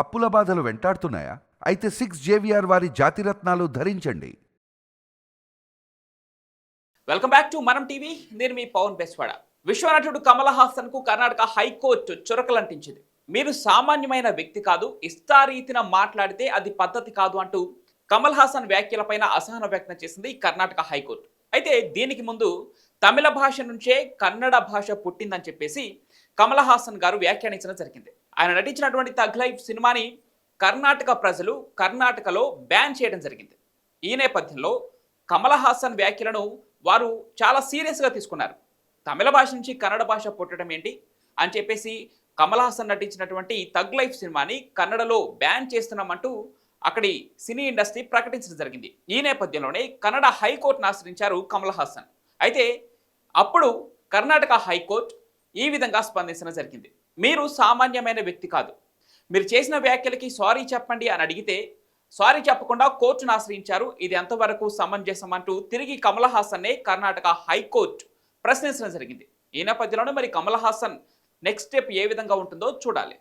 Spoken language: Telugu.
అప్పుల బాధలు వెంటాడుతున్నాయా? అయితే సిక్స్ జేవిఆర్ వారి జాతిరత్నాలు ధరించండి. Welcome back to Manam TV నేను మీ పవన్ బెస్వాడ. విశ్వనటుడు కమల్ హాసన్కు కర్ణాటక హైకోర్టు చురకలంటించింది. మీరు సామాన్యమైన వ్యక్తి కాదు ఇష్టారీతిన మాట్లాడితే అది పద్ధతి కాదు అంటూ కమల్ హాసన్ వ్యాఖ్యలపైన అసహనం వ్యక్తం చేసింది కర్ణాటక హైకోర్టు. అయితే దీనికి ముందు తమిళ భాష నుంచే కన్నడ భాష పుట్టిందని చెప్పేసి కమల్ హాసన్ గారు వ్యాఖ్యానించడం జరిగింది. ఆయన నటించినటువంటి తగ్ లైఫ్ సినిమాని కర్ణాటక ప్రజలు కర్ణాటకలో బ్యాన్ చేయడం జరిగింది. ఈ నేపథ్యంలో కమల్ హాసన్ వ్యాఖ్యలను వారు చాలా సీరియస్గా తీసుకున్నారు. తమిళ భాష నుంచి కన్నడ భాష పుట్టడం ఏంటి? అని చెప్పేసి కమల్ హాసన్ నటించినటువంటి తగ్ లైఫ్ సినిమాని కన్నడలో బ్యాన్ చేస్తున్నామంటూ అక్కడి సినీ ఇండస్ట్రీ ప్రకటించడం జరిగింది. ఈ నేపథ్యంలోనే కన్నడ హైకోర్టును ఆశ్రయించారు కమల్ హాసన్. అయితే అప్పుడు కర్ణాటక హైకోర్టు ఈ విధంగా స్పందించడం జరిగింది. మీరు సామాన్యమైన వ్యక్తి కాదు. మీరు చేసిన వ్యాఖ్యలకి సారీ చెప్పండి అని అడిగితే సారీ చెప్పకుండా కోర్టును ఆశ్రయించారు. ఇది ఎంతవరకు సమంజసం అంటూ తిరిగి కమల్ హాసన్నే కర్ణాటక హైకోర్టు ప్రశ్నించడం జరిగింది. ఈ నేపథ్యంలోనే మరి కమల్ హాసన్ నెక్స్ట్ స్టెప్ ఏ విధంగా ఉంటుందో చూడాలి.